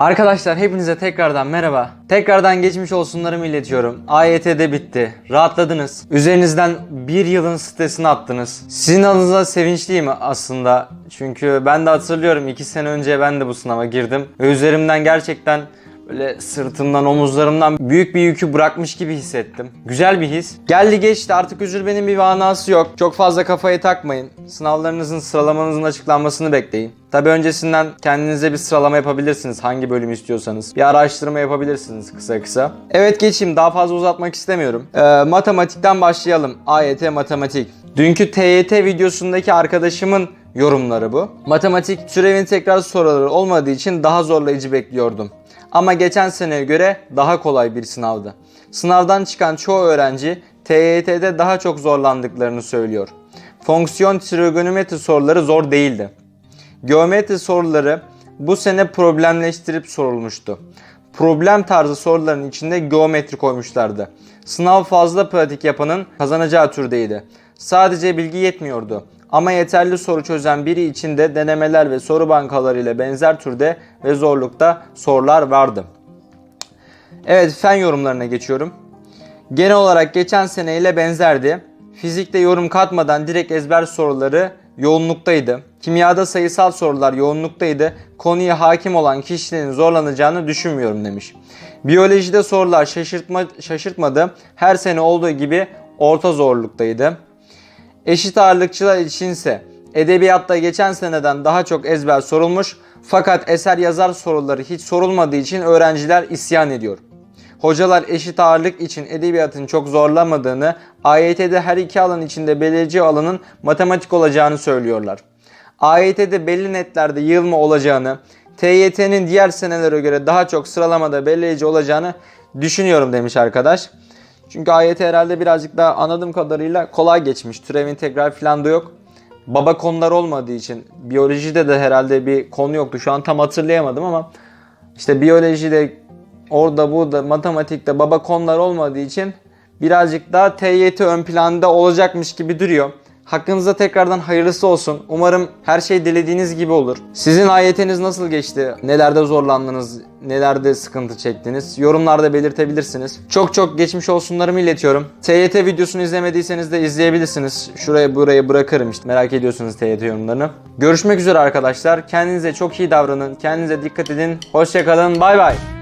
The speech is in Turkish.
Arkadaşlar hepinize tekrardan merhaba. Tekrardan geçmiş olsunlarımı iletiyorum. AYT'de bitti. Rahatladınız. Üzerinizden bir yılın stresini attınız. Sizin adınıza sevinçliyim aslında. Çünkü ben de hatırlıyorum 2 sene önce ben de bu sınava girdim. Ve üzerimden gerçekten böyle sırtımdan, omuzlarımdan büyük bir yükü bırakmış gibi hissettim. Güzel bir his. Geldi geçti artık üzülmenin bir manası yok. Çok fazla kafaya takmayın. Sınavlarınızın sıralamanızın açıklanmasını bekleyin. Tabi öncesinden kendinize bir sıralama yapabilirsiniz hangi bölümü istiyorsanız. Bir araştırma yapabilirsiniz kısa kısa. Evet geçeyim daha fazla uzatmak istemiyorum. Ee, matematikten başlayalım. AYT matematik. Dünkü TYT videosundaki arkadaşımın yorumları bu. Matematik türevin tekrar soruları olmadığı için daha zorlayıcı bekliyordum. Ama geçen seneye göre daha kolay bir sınavdı. Sınavdan çıkan çoğu öğrenci TYT'de daha çok zorlandıklarını söylüyor. Fonksiyon trigonometri soruları zor değildi. Geometri soruları bu sene problemleştirip sorulmuştu. Problem tarzı soruların içinde geometri koymuşlardı. Sınav fazla pratik yapanın kazanacağı türdeydi. Sadece bilgi yetmiyordu. Ama yeterli soru çözen biri için de denemeler ve soru bankaları ile benzer türde ve zorlukta sorular vardı. Evet fen yorumlarına geçiyorum. Genel olarak geçen seneyle benzerdi. Fizikte yorum katmadan direkt ezber soruları yoğunluktaydı. Kimyada sayısal sorular yoğunluktaydı. Konuya hakim olan kişilerin zorlanacağını düşünmüyorum demiş. Biyolojide sorular şaşırtma, şaşırtmadı. Her sene olduğu gibi orta zorluktaydı. Eşit ağırlıkçılar içinse edebiyatta geçen seneden daha çok ezber sorulmuş fakat eser yazar soruları hiç sorulmadığı için öğrenciler isyan ediyor. Hocalar eşit ağırlık için edebiyatın çok zorlamadığını, AYT'de her iki alan içinde belirleyici alanın matematik olacağını söylüyorlar. AYT'de belli netlerde yığılma olacağını, TYT'nin diğer senelere göre daha çok sıralamada belirleyici olacağını düşünüyorum demiş arkadaş. Çünkü AYT herhalde birazcık daha anladığım kadarıyla kolay geçmiş. Türev integral falan da yok. Baba konular olmadığı için biyolojide de herhalde bir konu yoktu. Şu an tam hatırlayamadım ama işte biyolojide orada burada matematikte baba konular olmadığı için birazcık daha TYT ön planda olacakmış gibi duruyor. Hakkınızda tekrardan hayırlısı olsun. Umarım her şey dilediğiniz gibi olur. Sizin AYT'niz nasıl geçti? Nelerde zorlandınız? Nelerde sıkıntı çektiniz? Yorumlarda belirtebilirsiniz. Çok çok geçmiş olsunlarımı iletiyorum. TYT videosunu izlemediyseniz de izleyebilirsiniz. Şuraya buraya bırakırım işte merak ediyorsunuz TYT yorumlarını. Görüşmek üzere arkadaşlar. Kendinize çok iyi davranın. Kendinize dikkat edin. Hoşçakalın. Bay bay.